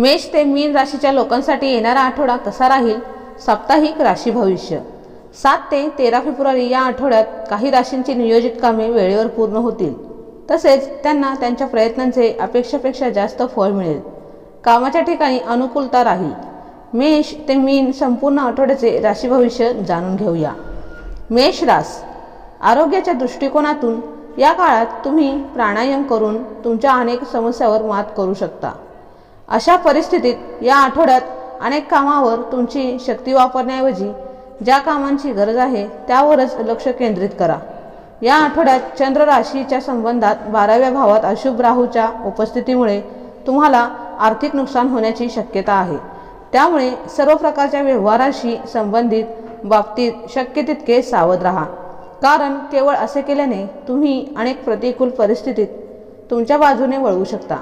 मेष ते मीन राशीच्या लोकांसाठी येणारा आठवडा कसा राहील साप्ताहिक राशी भविष्य. सात ते तेरा फेब्रुवारी या आठवड्यात काही राशींची नियोजित कामे वेळेवर पूर्ण होतील. तसेच त्यांना त्यांच्या प्रयत्नांचे अपेक्षेपेक्षा जास्त फळ मिळेल. कामाच्या ठिकाणी अनुकूलता राहील. मेष ते मीन संपूर्ण आठवड्याचे राशी भविष्य जाणून घेऊया. मेष रास. आरोग्याच्या दृष्टिकोनातून या काळात तुम्ही प्राणायाम करून तुमच्या अनेक समस्यावर मात करू शकता. अशा परिस्थितीत या आठवड्यात अनेक कामावर तुमची शक्ती वापरण्याऐवजी ज्या कामांची गरज आहे त्यावरच लक्ष केंद्रित करा. या आठवड्यात चंद्र राशीच्या संबंधात बाराव्या भावात अशुभ राहूच्या उपस्थितीमुळे तुम्हाला आर्थिक नुकसान होण्याची शक्यता आहे. त्यामुळे सर्व प्रकारच्या व्यवहाराशी संबंधित बाबतीत शक्य तितके सावध राहा. कारण केवळ असे केल्याने तुम्ही अनेक प्रतिकूल परिस्थितीत तुमच्या बाजूने वळवू शकता.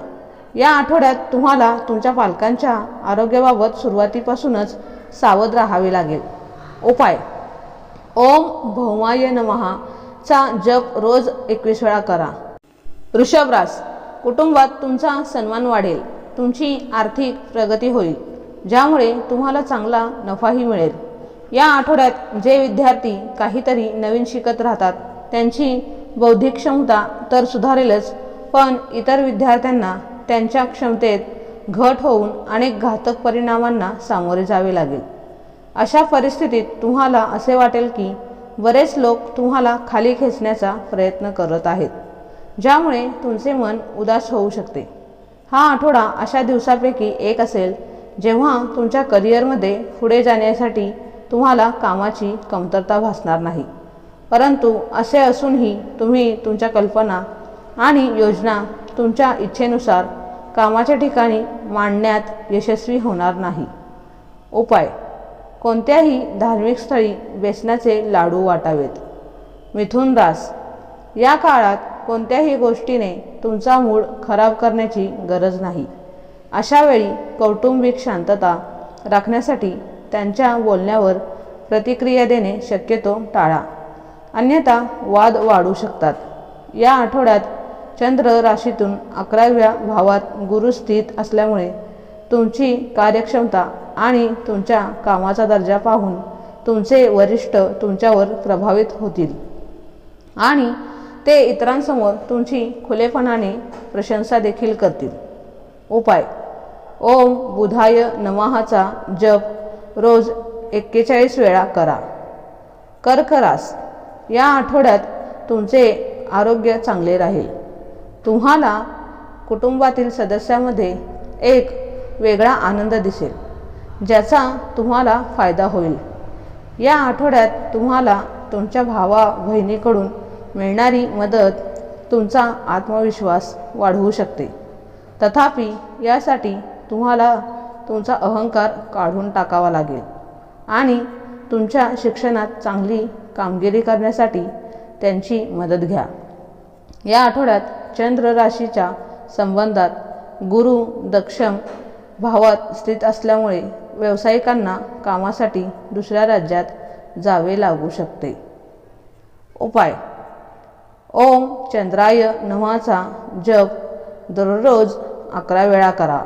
या आठवड्यात तुम्हाला तुमच्या पालकांच्या आरोग्याबाबत सुरुवातीपासूनच सावध राहावे लागेल. उपाय. ओम भौमाय नमहा चा जप रोज एकवीस वेळा करा. ऋषभरास कुटुंबात तुमचा सन्मान वाढेल तुमची आर्थिक प्रगती होईल ज्यामुळे तुम्हाला चांगला नफाही मिळेल. या आठवड्यात जे विद्यार्थी काहीतरी नवीन शिकत राहतात त्यांची बौद्धिक क्षमता तर सुधारेलच पण इतर विद्यार्थ्यांना त्यांच्या क्षमतेत घट होऊन अनेक घातक परिणामांना सामोरे जावे लागेल. अशा परिस्थितीत तुम्हाला असे वाटेल की बरेच लोक तुम्हाला खाली खेचण्याचा प्रयत्न करत आहेत ज्यामुळे तुमचे मन उदास होऊ शकते. हा आठवडा अशा दिवसापैकी एक असेल जेव्हा तुमच्या करिअरमध्ये पुढे जाण्यासाठी तुम्हाला कामाची कमतरता भासणार नाही. परंतु असे असूनही तुम्ही तुमच्या कल्पना आणि योजना तुमच्या इच्छेनुसार कामाच्या ठिकाणी मांडण्यात यशस्वी होणार नाही. उपाय. कोणत्याही धार्मिक स्थळी बेसनाचे लाडू वाटावेत. मिथुन रास या काळात कोणत्याही गोष्टीने तुमचा मूड खराब करण्याची गरज नाही. अशा वेळी कौटुंबिक शांतता राखण्यासाठी त्यांच्या बोलण्यावर प्रतिक्रिया देणे शक्यतो टाळा. अन्यथा वाद वाढू शकतात. या आठवड्यात चंद्र राशीतून अकराव्या भावात गुरु स्थित असल्यामुळे तुमची कार्यक्षमता आणि तुमच्या कामाचा दर्जा पाहून तुमचे वरिष्ठ तुमच्यावर प्रभावित होतील. आणि ते इतरांसमोर तुमची खुलेपणाने प्रशंसा देखील करतील. उपाय. ओम बुधाय नमहाचा जप रोज एक्केचाळीस वेळा करा. कर्करास. या आठवड्यात तुमचे आरोग्य चांगले राहील. तुम्हाला कुटुंबातील सदस्यामध्ये एक वेगळा आनंद दिसेल ज्याचा तुम्हाला फायदा होईल. या आठवड्यात तुम्हाला तुमच्या भावा बहिणीकडून मिळणारी मदत तुमचा आत्मविश्वास वाढवू शकते. तथापि यासाठी तुम्हाला तुमचा अहंकार काढून टाकावा लागेल आणि तुमच्या शिक्षणात चांगली कामगिरी करण्यासाठी त्यांची मदत घ्या. या आठवड्यात चंद्र राशीच्या संबंधात गुरु दक्षम भावात स्थित असल्यामुळे व्यावसायिकांना कामासाठी दुसऱ्या राज्यात जावे लागू शकते. उपाय. ओम चंद्राय नमाचा जप दररोज अकरा वेळा करा.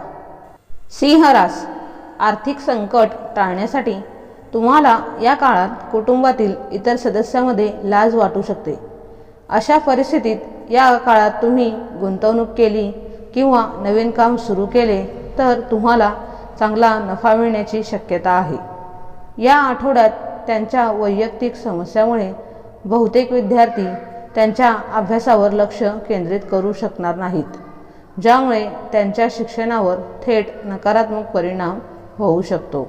सिंहरास आर्थिक संकट टाळण्यासाठी तुम्हाला या काळात कुटुंबातील इतर सदस्यामध्ये लाज वाटू शकते. अशा परिस्थितीत या काळात तुम्ही गुंतवणूक केली किंवा नवीन काम सुरू केले तर तुम्हाला चांगला नफा मिळण्याची शक्यता आहे. या आठवड्यात त्यांच्या वैयक्तिक समस्यामुळे बहुतेक विद्यार्थी त्यांच्या अभ्यासावर लक्ष केंद्रित करू शकणार नाहीत ज्यामुळे त्यांच्या शिक्षणावर थेट नकारात्मक परिणाम होऊ शकतो.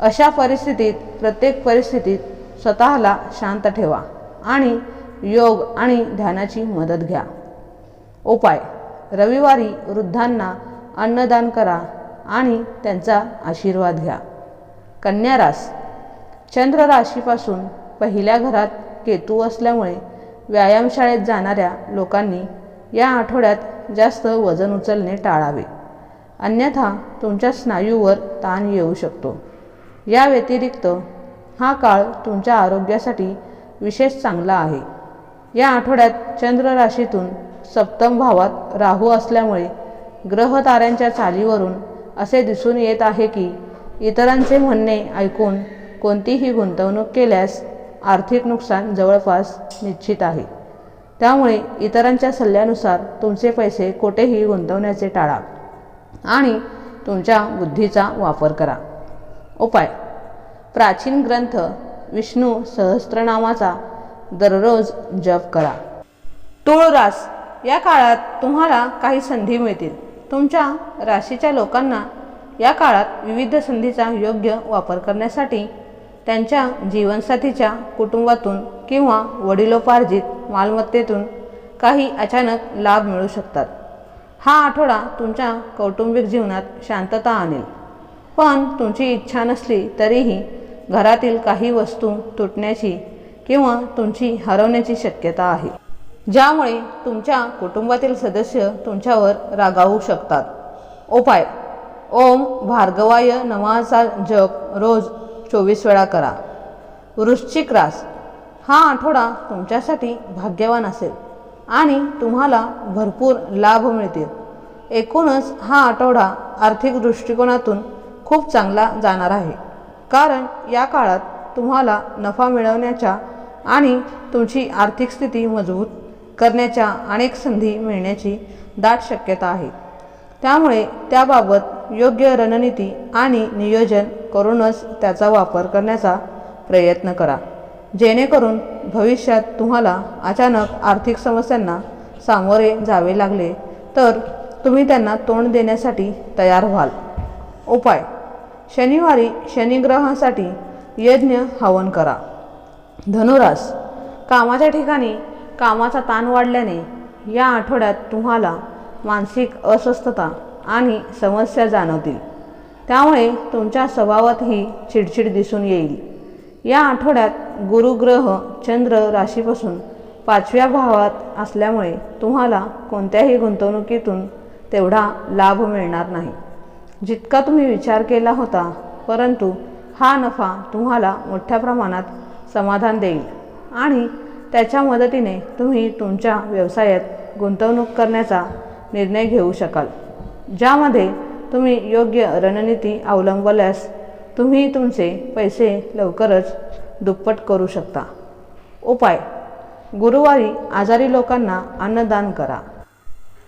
अशा परिस्थितीत प्रत्येक परिस्थितीत स्वतःला शांत ठेवा आणि योग आणि ध्यानाची मदत घ्या. उपाय. रविवारी वृद्धांना अन्नदान करा आणि त्यांचा आशीर्वाद घ्या. कन्या रास. चंद्र राशीपासून पहिल्या घरात केतू असल्यामुळे व्यायामशाळेत जाणाऱ्या लोकांनी या आठवड्यात जास्त वजन उचलणे टाळावे. अन्यथा तुमच्या स्नायूवर ताण येऊ शकतो. या व्यतिरिक्त हा काळ तुमच्या आरोग्यासाठी विशेष चांगला आहे. या आठवड्यात चंद्र राशीतून सप्तम भावात राहू असल्यामुळे ग्रह ताऱ्यांच्या चालीवरून असे दिसून येत आहे की इतरांचे म्हणणे ऐकून कोणतीही गुंतवणूक केल्यास आर्थिक नुकसान जवळपास निश्चित आहे. त्यामुळे इतरांच्या सल्ल्यानुसार तुमचे पैसे कोठेही गुंतवण्याचे टाळा आणि तुमच्या बुद्धीचा वापर करा. उपाय. प्राचीन ग्रंथ विष्णू सहस्त्रनामाचा दररोज जप करा. तुळरास या काळात तुम्हाला काही संधी मिळतील. तुमच्या राशीच्या लोकांना या काळात विविध संधीचा योग्य वापर करण्यासाठी त्यांच्या जीवनसाथीच्या कुटुंबातून किंवा वडिलोपार्जित मालमत्तेतून काही अचानक लाभ मिळू शकतात. हा आठवडा तुमच्या कौटुंबिक जीवनात शांतता आणेल. पण तुमची इच्छा नसली तरीही घरातील काही वस्तू तुटण्याची किंवा तुमची हरवण्याची शक्यता आहे. ज्यामुळे तुमच्या कुटुंबातील सदस्य तुमच्यावर रागावू शकतात. उपाय. ओम भार्गवाय नमाचा जप रोज चोवीस वेळा करा. वृश्चिक रास. हा आठवडा तुमच्यासाठी भाग्यवान असेल आणि तुम्हाला भरपूर लाभ मिळतील. एकूणच हा आठवडा आर्थिक दृष्टिकोनातून खूप चांगला जाणार आहे. कारण या काळात तुम्हाला नफा मिळवण्याच्या आणि तुमची आर्थिक स्थिती मजबूत करण्याच्या अनेक संधी मिळण्याची दाट शक्यता आहे. त्यामुळे त्याबाबत योग्य रणनीती आणि नियोजन करूनच त्याचा वापर करण्याचा प्रयत्न करा. जेणेकरून भविष्यात तुम्हाला अचानक आर्थिक समस्यांना सामोरे जावे लागले तर तुम्ही त्यांना तोंड देण्यासाठी तयार व्हाल. उपाय. शनिवारी शनिग्रहासाठी यज्ञ हवन करा. धनुरास कामाच्या ठिकाणी कामाचा ताण वाढल्याने या आठवड्यात तुम्हाला मानसिक अस्वस्थता आणि समस्या जाणवतील. त्यामुळे तुमच्या स्वभावातही चिडचिड दिसून येईल. या आठवड्यात गुरुग्रह चंद्र राशीपासून पाचव्या भावात असल्यामुळे तुम्हाला कोणत्याही गुंतवणुकीतून तेवढा लाभ मिळणार नाही. जितका तुम्ही विचार केला होता परंतु हा नफा तुम्हाला मोठ्या प्रमाणात समाधान देईल. आणि त्याच्या मदतीने तुम्ही तुमच्या व्यवसायात गुंतवणूक करण्याचा निर्णय घेऊ शकाल. ज्यामध्ये तुम्ही योग्य रणनीती अवलंबल्यास तुम्ही तुमचे पैसे लवकरच दुप्पट करू शकता. उपाय. गुरुवारी आजारी लोकांना अन्नदान करा.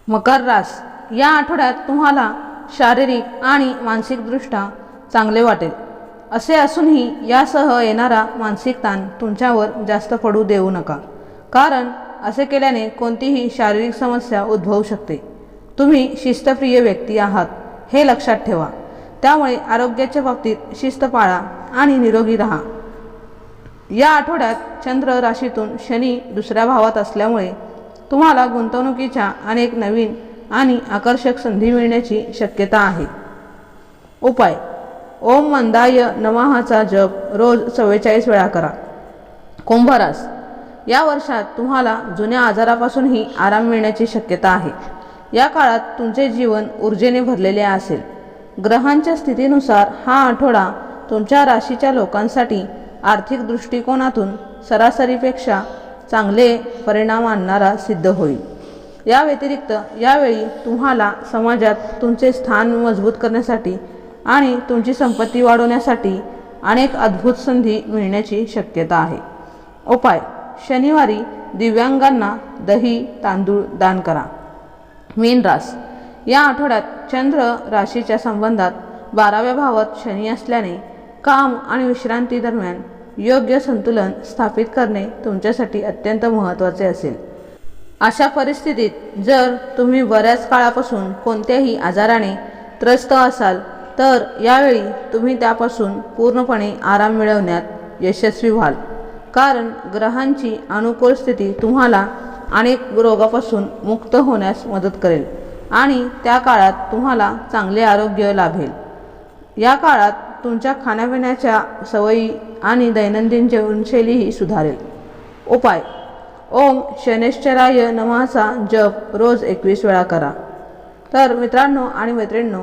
मकर रास. या आठवड्यात तुम्हाला शारीरिक आणि मानसिकदृष्ट्या चांगले वाटेल. असे असूनही यासह येणारा मानसिक ताण तुमच्यावर जास्त पडू देऊ नका. कारण असे केल्याने कोणतीही शारीरिक समस्या उद्भवू शकते. तुम्ही शिस्तप्रिय व्यक्ती आहात हे लक्षात ठेवा. त्यामुळे आरोग्याच्या बाबतीत शिस्त पाळा आणि निरोगी राहा. या आठवड्यात चंद्र राशीतून शनी दुसऱ्या भावात असल्यामुळे तुम्हाला गुंतवणुकीच्या अनेक नवीन आणि आकर्षक संधी मिळण्याची शक्यता आहे. उपाय ओम मंदाय नमाहाचा जप रोज चव्वेचाळीस वेळा करा. कुंभरास या वर्षात तुम्हाला जुन्या आजारापासूनही आराम मिळण्याची शक्यता आहे. या काळात तुमचे जीवन ऊर्जेने भरलेले असेल. ग्रहांच्या स्थितीनुसार हा आठवडा तुमच्या राशीच्या लोकांसाठी आर्थिक दृष्टिकोनातून सरासरीपेक्षा चांगले परिणाम आणणारा सिद्ध होईल. या व्यतिरिक्त यावेळी तुम्हाला समाजात तुमचे स्थान मजबूत करण्यासाठी आणि तुमची संपत्ती वाढवण्यासाठी अनेक अद्भुत संधी मिळण्याची शक्यता आहे. उपाय. शनिवारी दिव्यांगांना दही तांदूळ दान करा. मीन रास. या आठवड्यात चंद्र राशीच्या संबंधात बाराव्या भावात शनी असल्याने काम आणि विश्रांती दरम्यान योग्य संतुलन स्थापित करणे तुमच्यासाठी अत्यंत महत्त्वाचे असेल. अशा परिस्थितीत जर तुम्ही बऱ्याच काळापासून कोणत्याही आजाराने त्रस्त असाल तर यावेळी तुम्ही त्यापासून पूर्णपणे आराम मिळवण्यात यशस्वी व्हाल. कारण ग्रहांची अनुकूल स्थिती तुम्हाला अनेक रोगापासून मुक्त होण्यास मदत करेल आणि त्या काळात तुम्हाला चांगले आरोग्य लाभेल. या काळात तुमच्या खाण्यापिण्याच्या सवयी आणि दैनंदिन जीवनशैलीही सुधारेल. उपाय. ओम शनेश्चराय नमाचा जप रोज एकवीस वेळा करा. तर मित्रांनो आणि मैत्रिणींनो